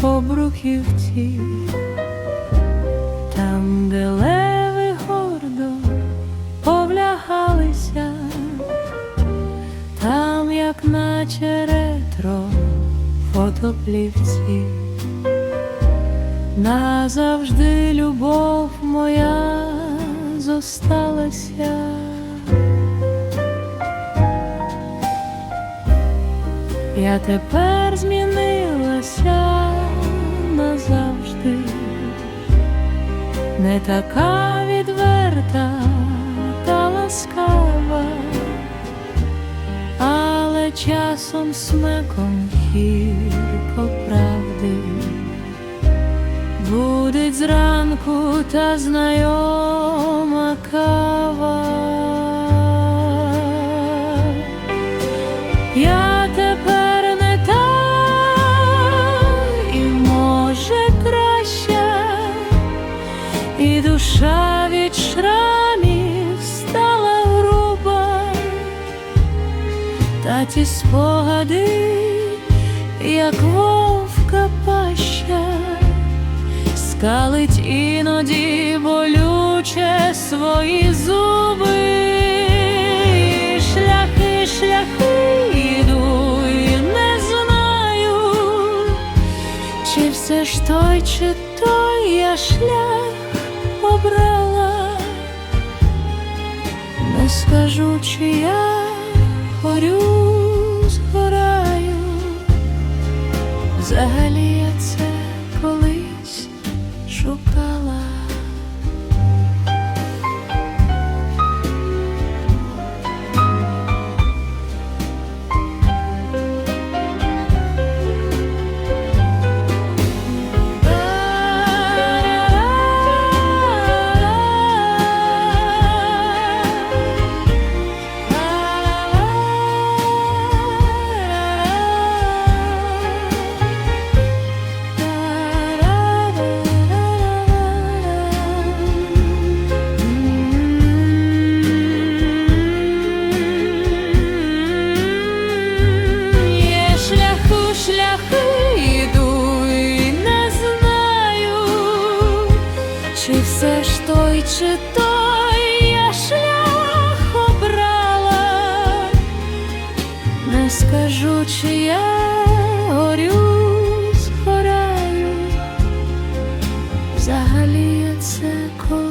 по бруківці, там, де леви гордо повлягалися, там, як наче ретро фотоплівці, назавжди любов моя зосталася. Я тепер змінилася така відверта та ласкава, але часом смеком гірко правди будить зранку та знайома кава. І душа від шрамів стала груба, та ті спогади, як вовка паща, скалить іноді болюче свої зуби. Шляхи, шляхи йду і не знаю, чи все ж той, чи той я шлях обрала, не скажу, чи я горю, згораю, взагалі я це колись шукала. Чи все ж той, чи той? Я шлях обрала, не скажу, чи я горю, згораю, взагалі я це колись